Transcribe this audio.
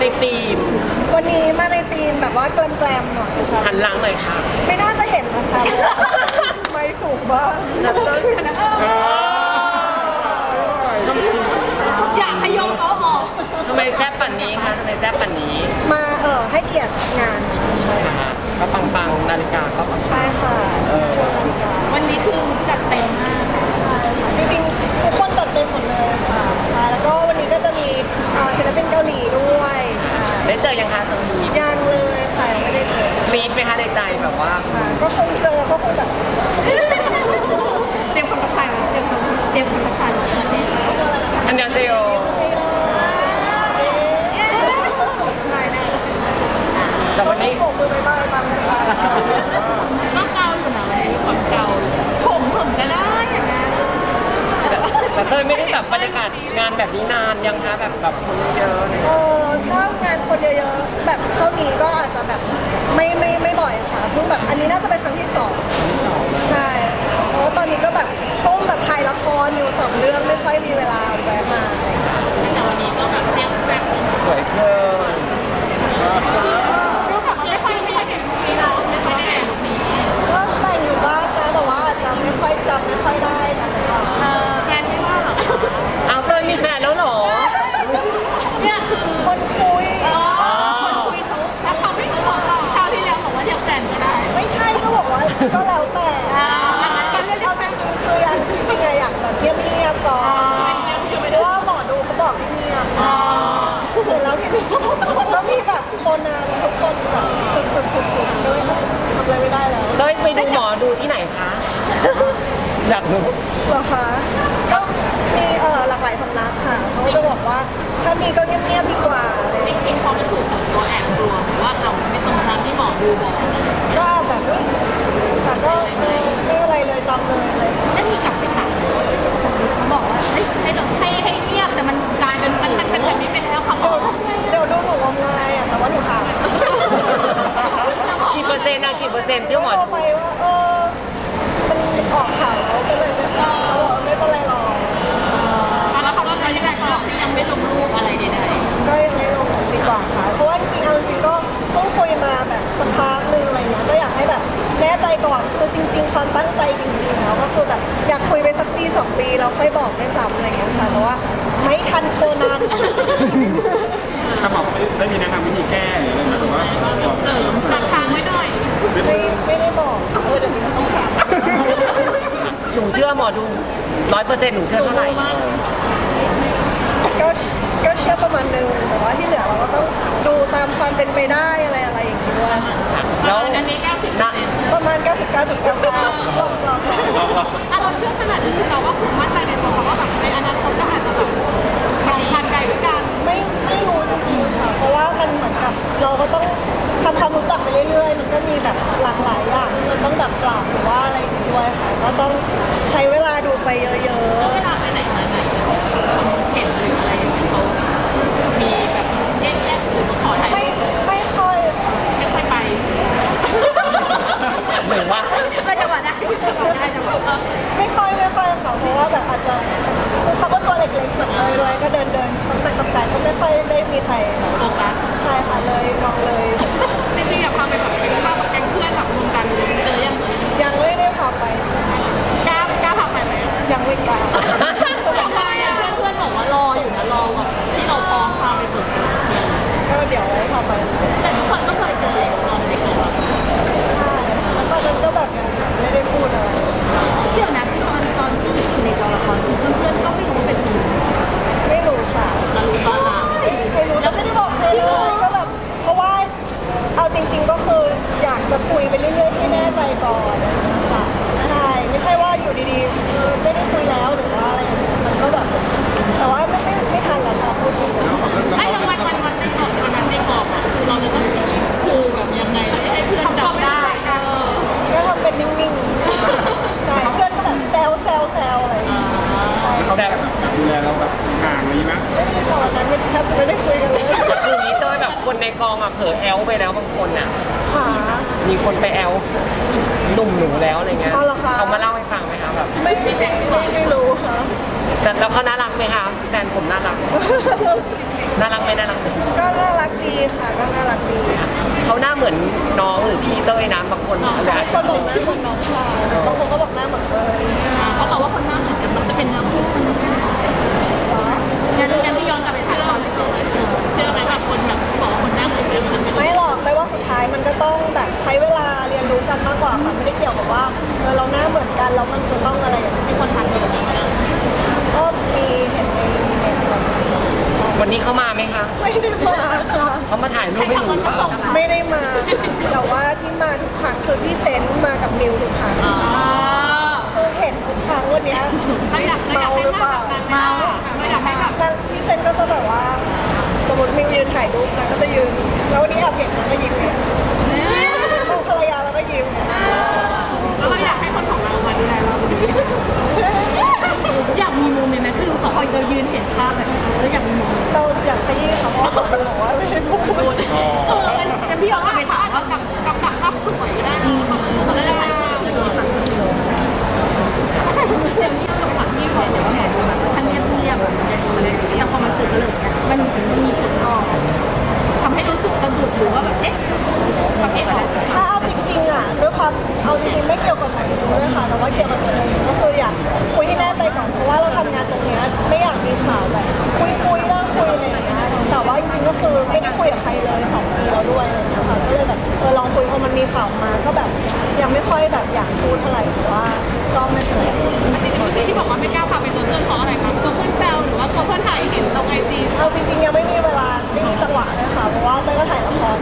ในทีมวันนี้มาในธีมแบบว่าแกลมๆหน่อยค่ะหันหลังหน่อยค่ะไม่น่าจะเห็นนะคะไม่สูงบ้างแล้วก็อยากให้ยกเขาออกทำไมแซ่บปันนี้คะทำไมแซ่บปันนี้ มาเออให้เกียรติงานใช่นะคะก็ปังปังๆนาฬิกาก็ปังใช่ค่ะโชว์นาฬิกาวันนี้คือจัดเต็มมากใช่ค่ะจริงๆทุกคนจัดเต็มหมดเลย งานแบบนี้นานยังคะแบบแบบคนเยอะๆ เออถ้างานคนเยอะๆ แบบเท่านี้ก็อาจจะแบบไม่ไม่ไม่บ่อยค่ะเพิ่งแบบอันนี้น่าจะเป็นครั้งที่สองใช่เพราะว่าตอนนี้ก็แบบส้มแบบถ่ายละครอยู่สองเรื่องไม่ค่อยมีเวลาแวะมาอะไรอย่างเงี้ยแต่วันนี้ก็แบบเรียกแซ่บสวยเกิน ดูหมอดูที่ไหนคะ อยากรู้เหรอคะก็มีเอ่อหลากหลายสำนักค่ะเขาก็จะบอกว่าถ้ามีก็เงียบๆดีกว่าอะไรอย่างจเงี้ยริงๆพอมันถูกส่วนตัวแอบกลัวว่าเราไม่ตรงตามที่หมอดูบอกก็แบบนี้ค่ะก็ไม่ไม่อะไรเลยจำเลยอะไรอย่างเงี้ยได้มีกลับไปถามเขาบอกว่าเฮ้ยให้เราให้ให้เงียบแต่มันกลายเป็นมันมันเป็นแบบนี้ไปแล้วเขาบอกเดี๋ยวดูหนูงมงายอะแต่ว่าหนูถามกี่เปอร์เซ็นต์อะกี่เปอร์เซ็นต์เชื่อหมอก็ดูไปว่าเออมันออกข่าวแล้วก็เลยไม่ทราบเขาบอกไม่เป็นไรหรอกแล้วเขาก็เลยยังยังไม่ลงรูปอะไรใดก็ยังไม่ลงดีกว่าค่ะเพราะว่าจริงๆเอาจริงๆก็เพิ่งคุยมาแบบสักพักหนึงอะไรเงี้ยก็อยากให้แบบแน่ใจก่อนคือจริง ๆ ความตั้งใจจริงๆแล้วก็คือแบบอยากคุยไปสักปีสองปีแล้วค่อยบอกไม่ซ้ำอะไรเงี้ยค่ะแต่ว่าไม่ทันโคนัน ถ้าบอกไม่ได้มีแนะนำวิธีแก้หรืออะไรหรือว่าบอก ๆเสริมสักครั้ง ไว้หน่อยไม่ไม่ได้บอกเออเดี๋ยวนี้ต้องถามหนูเชื่อหมอดูร้อยเปอร์เซ็นต์หนูเชื่อเท่าไหร่ก็ก็เชื่อประมาณนึงแต่ว่าที่เหลือเราก็ต้องดูตามความเป็นไปได้อะไรอะไรอย่างงี้ด้วยค่ะแล้ว อันนี้90นะประมาณ 99.99 ด้ ลเราแบบห่างนี้ไหมไม่ได้ตอนนั้นไม่แทบจะไม่ได้คุยกันเลยแต่คืออย่างนี้เต้ยแบบคนในกองอะเผลอแอลไปแล้วบางคนอะค่ะ มีคนไปแอลหนุ่มหนูแล้วอะไรเงี้ยอ๋อเหรอคะ เขามาเล่าให้ฟังไหมคะแบบไม่ไม่ไม่ไม่รู้ค่ะ แต่แล้วเขาน่ารักไหมคะแฟนผมน่ารักไหมน่ารักไหมน่ารักไหมก็น่ารักดีค่ะ ก็น่ารักดีเขาหน้าเหมือนน้องหรือพี่เต้ยนะบางคนอาจบางคจะนบอกหน้าเหมือนน้องชายบางคนก็บอกหน้าเหมือนเอ้ยเขาบอกว่าคนหน้าเหมือนกันมัน งั้นงั้นที่ย้อนกลับไปถามตอนที่สองเชื่อไหมแบบคนแบบบอกว่าคนหน้าเหมือนกันมันเป็นไม่หรอกแต่ว่าสุดท้ายมันก็ต้องแบบใช้เวลาเรียนรู้กันมากกว่าค่ะไม่ได้เกี่ยวกับว่าเออเราหน้าเหมือนกันแล้วมันจะต้องอะไรอย่างนี้มีคนทักเยอะนะก็มีเห็นในเน็ตแบบวันนี้เขามาไหมคะ ไม่ได้มาค่ะ เขามาถ่ายรูปให้หนูหรือเปล่าไม่ได้มา แต่ว่าที่มาทุกครั้งคือพี่เซนต์มากับมิวทุกครั้ง อ๋อคือเห็น ทุกครั้งวันเนี้ยเมาหรือเปล่าเมาไม่อยากให้แบบแต่พี่เซนต์ก็จะแบบว่า สมมติมิวยืนถ่ายรูปนะก็จะยืน แล้ววันนี้แอบเห็นมันก็ยิ้มไงมองภรรยาแล้วก็ยิ้มไงแล้วเราอยากให้คนของเรามาดูแลเราดีอยากมีโมเมนต์ไหมคือพอเรายืนเห็นภาพแบบแล้วอยากมีโมเมนต์เราอยากขยี้ค่ะเพราะว่าคนดูบอกว่าไม่ได้พูด ข่าวมาก็แบบยังไม่ค่อยแบบอยากพูดเท่าไหร่แต่ว่าก็ไม่เป็นไรที่บอกว่าไม่กล้าพาไปตัวเพื่อนเพราะอะไรครับตัวเพื่อนแซวหรือว่าตัวเพื่อนถ่ายเห็นตรงไอจีเอาจริงๆยังไม่มีเวลาไม่มีจังหวะเลยค่ะเพราะว่าเต้ยก็ถ่ายละคร